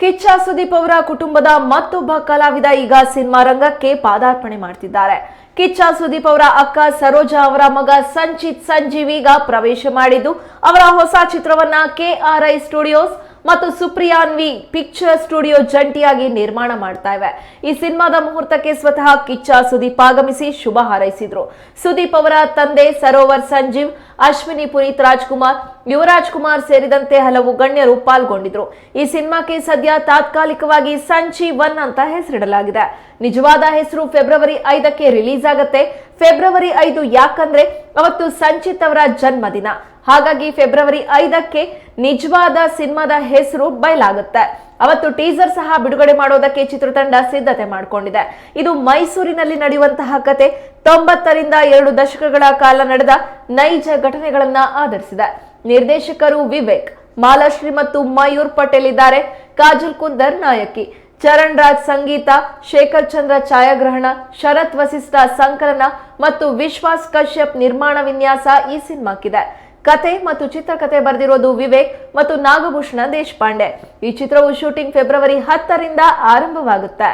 ಕಿಚ್ಚ ಸುದೀಪ್ ಅವರ ಕುಟುಂಬದ ಮತ್ತೊಬ್ಬ ಕಲಾವಿದ ಈಗ ಸಿನಿಮಾ ರಂಗಕ್ಕೆ ಪಾದಾರ್ಪಣೆ ಮಾಡ್ತಿದ್ದಾರೆ. ಕಿಚ್ಚ ಸುದೀಪ್ ಅವರ ಅಕ್ಕ ಸರೋಜಾ ಅವರ ಮಗ ಸಂಚಿತ್ ಸಂಜೀವ್ ಈಗ ಪ್ರವೇಶ ಮಾಡಿದ್ದು, ಅವರ ಹೊಸ ಚಿತ್ರವನ್ನ ಕೆಆರ್ಐ ಸ್ಟುಡಿಯೋಸ್ ಮತ್ತು ಸುಪ್ರಿಯಾನ್ವಿ ಪಿಕ್ಚರ್ ಸ್ಟುಡಿಯೋ ಜಂಟಿಯಾಗಿ ನಿರ್ಮಾಣ ಮಾಡ್ತಾ ಇವೆ. ಈ ಸಿನಿಮಾದ ಮುಹೂರ್ತಕ್ಕೆ ಸ್ವತಃ ಕಿಚ್ಚ ಸುದೀಪ್ ಆಗಮಿಸಿ ಶುಭ ಹಾರೈಸಿದ್ರು. ಸುದೀಪ್ ಅವರ ತಂದೆ ಸರೋವರ್ ಸಂಜೀವ್, ಅಶ್ವಿನಿ ಪುನೀತ್ ರಾಜ್ಕುಮಾರ್, ಯುವರಾಜ್ ಕುಮಾರ್ ಸೇರಿದಂತೆ ಹಲವು ಗಣ್ಯರು ಪಾಲ್ಗೊಂಡಿದ್ರು. ಈ ಸಿನಿಮಾಕ್ಕೆ ಸದ್ಯ ತಾತ್ಕಾಲಿಕವಾಗಿ ಸಂಚಿ ಒನ್ ಅಂತ ಹೆಸರಿಡಲಾಗಿದೆ. ನಿಜವಾದ ಹೆಸರು ಫೆಬ್ರವರಿ ಐದಕ್ಕೆ ರಿಲೀಸ್ ಆಗತ್ತೆ. ಫೆಬ್ರವರಿ ಐದು ಯಾಕಂದ್ರೆ ಅವತ್ತು ಸಂಚಿತ್ ಅವರ ಜನ್ಮದಿನ. ಹಾಗಾಗಿ ಫೆಬ್ರವರಿ ಐದಕ್ಕೆ ನಿಜವಾದ ಸಿನಿಮಾದ ಹೆಸರು ಬಯಲಾಗುತ್ತೆ. ಅವತ್ತು ಟೀಸರ್ ಸಹ ಬಿಡುಗಡೆ ಮಾಡೋದಕ್ಕೆ ಚಿತ್ರತಂಡ ಸಿದ್ಧತೆ ಮಾಡಿಕೊಂಡಿದೆ. ಇದು ಮೈಸೂರಿನಲ್ಲಿ ನಡೆಯುವಂತಹ ಕತೆ ತೊಂಬತ್ತರಿಂದ ಎರಡು ದಶಕಗಳ ಕಾಲ ನಡೆದ ನೈಜ ಘಟನೆಗಳನ್ನ ಆಧರಿಸಿದೆ. ನಿರ್ದೇಶಕರು ವಿವೇಕ್, ಮಾಲಾಶ್ರೀ ಮತ್ತು ಮಯೂರ್ ಪಟೇಲ್ ಇದ್ದಾರೆ. ಕಾಜಲ್ ಕುಂದರ್ ನಾಯಕಿ. ಚರಣ್ ರಾಜ್ ಸಂಗೀತ, ಶೇಖರ್ ಚಂದ್ರ ಛಾಯಾಗ್ರಹಣ, ಶರತ್ ವಸಿಷ್ಠ ಸಂಕಲನ ಮತ್ತು ವಿಶ್ವಾಸ್ ಕಶ್ಯಪ್ ನಿರ್ಮಾಣ ವಿನ್ಯಾಸ ಈ ಸಿನಿಮಾಕ್ಕಿದೆ. ಕತೆ ಮತ್ತು ಚಿತ್ರಕಥೆ ಬರೆದಿರೋದು ವಿವೇಕ್ ಮತ್ತು ನಾಗಭೂಷಣ ದೇಶಪಾಂಡೆ. ಈ ಚಿತ್ರವು ಶೂಟಿಂಗ್ ಫೆಬ್ರವರಿ ಹತ್ತರಿಂದ ಆರಂಭವಾಗುತ್ತೆ.